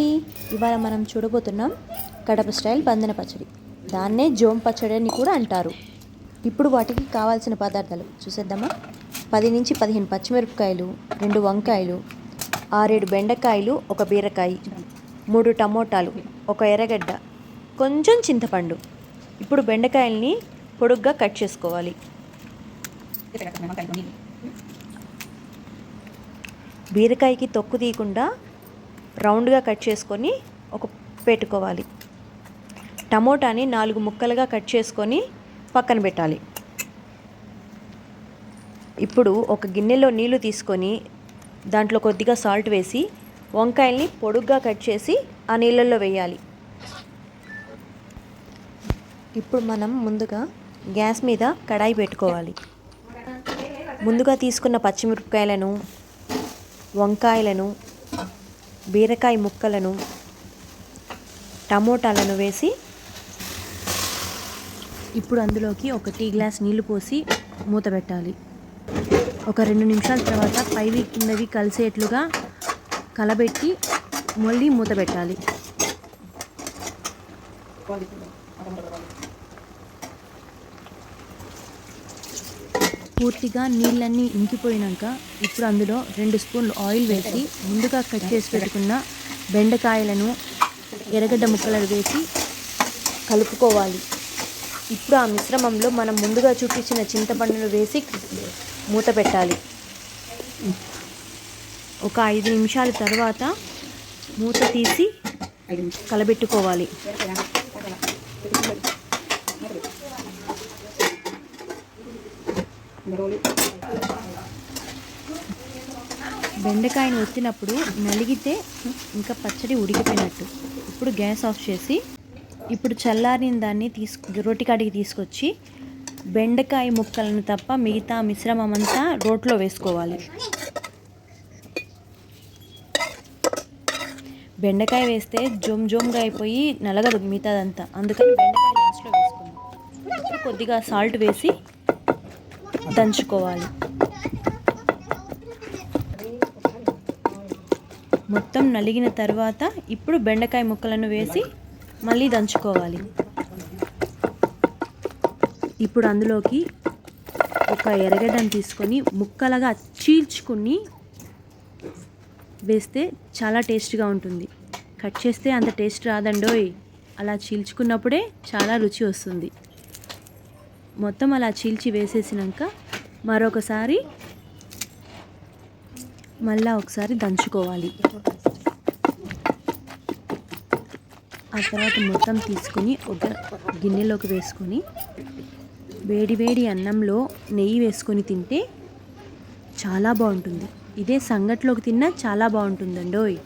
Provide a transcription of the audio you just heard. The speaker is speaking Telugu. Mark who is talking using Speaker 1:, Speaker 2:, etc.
Speaker 1: అండి ఇవాళ మనం చూడబోతున్నాం కడప స్టైల్ బందన పచ్చడి. దాన్నే జోం పచ్చడి అని కూడా అంటారు. ఇప్పుడు వాటికి కావాల్సిన పదార్థాలు చూసేద్దామా? పది నుంచి పదిహేను పచ్చిమిరపకాయలు రెండు వంకాయలు ఆరేడు బెండకాయలు ఒక బీరకాయ మూడు టమోటాలు ఒక ఎర్రగడ్డ కొంచెం చింతపండు. ఇప్పుడు బెండకాయల్ని పొడుగ్గా కట్ చేసుకోవాలి. బీరకాయకి తొక్కు తీయకుండా రౌండ్గా కట్ చేసుకొని ఒక పెట్టుకోవాలి. టమోటాని నాలుగు ముక్కలుగా కట్ చేసుకొని పక్కన పెట్టాలి. ఇప్పుడు ఒక గిన్నెలో నీళ్ళు తీసుకొని దాంట్లో కొద్దిగా సాల్ట్ వేసి వంకాయల్ని పొడుగ్గా కట్ చేసి ఆ నీళ్ళల్లో వేయాలి. ఇప్పుడు మనం ముందుగా గ్యాస్ మీద కడాయి పెట్టుకోవాలి. ముందుగా తీసుకున్న పచ్చిమిరపకాయలను వంకాయలను బీరకాయ ముక్కలను టమోటాలను వేసి ఇప్పుడు అందులోకి ఒక టీ గ్లాస్ నీళ్ళు పోసి మూత పెట్టాలి. ఒక రెండు నిమిషాల తర్వాత పైవి కిందవి కలిసేట్లుగా కలబెట్టి మళ్ళీ మూత పెట్టాలి. పూర్తిగా నీళ్ళన్నీ ఇంకిపోయినాక ఇప్పుడు అందులో రెండు స్పూన్లు ఆయిల్ వేసి ముందుగా కట్ చేసి పెట్టుకున్న బెండకాయలను ఎర్రగడ్డ ముక్కలు వేసి కలుపుకోవాలి. ఇప్పుడు ఆ మిశ్రమంలో మనం ముందుగా చుట్టించిన చింతపండును వేసి మూత పెట్టాలి. ఒక ఐదు నిమిషాల తర్వాత మూత తీసి కలబెట్టుకోవాలి. బెండకాయను వచ్చినప్పుడు నలిగితే ఇంకా పచ్చడి ఉడికిపోయినట్టు. ఇప్పుడు గ్యాస్ ఆఫ్ చేసి ఇప్పుడు చల్లారిన దాన్ని తీసుకు కాడికి తీసుకొచ్చి బెండకాయ ముక్కలను తప్ప మిగతా మిశ్రమం అంతా రోట్లో వేసుకోవాలి. బెండకాయ వేస్తే జోమ్ జోమ్గా అయిపోయి నలగదు మిగతాదంతా. అందుకని బెండకాయ లాస్ట్లో వేసుకుందాం. కొద్దిగా సాల్ట్ వేసి దంచుకోవాలి. మొత్తం నలిగిన తర్వాత ఇప్పుడు బెండకాయ ముక్కలను వేసి మళ్ళీ దంచుకోవాలి. ఇప్పుడు అందులోకి ఒక ఎర్రగడ్డను తీసుకొని ముక్కలుగా చీల్చుకుని వేస్తే చాలా టేస్ట్గా ఉంటుంది. కట్ చేస్తే అంత టేస్ట్ రాదండోయ్. అలా చీల్చుకున్నప్పుడే చాలా రుచి వస్తుంది. మొత్తం అలా చీల్చి వేసేసినాక మరొకసారి మళ్ళా ఒకసారి దంచుకోవాలి. ఆ తర్వాత మొత్తం తీసుకొని ఒక గిన్నెలోకి వేసుకొని వేడి వేడి అన్నంలో నెయ్యి వేసుకొని తింటే చాలా బాగుంటుంది. ఇదే సంగట్లోకి తిన్నా చాలా బాగుంటుందండోయ్.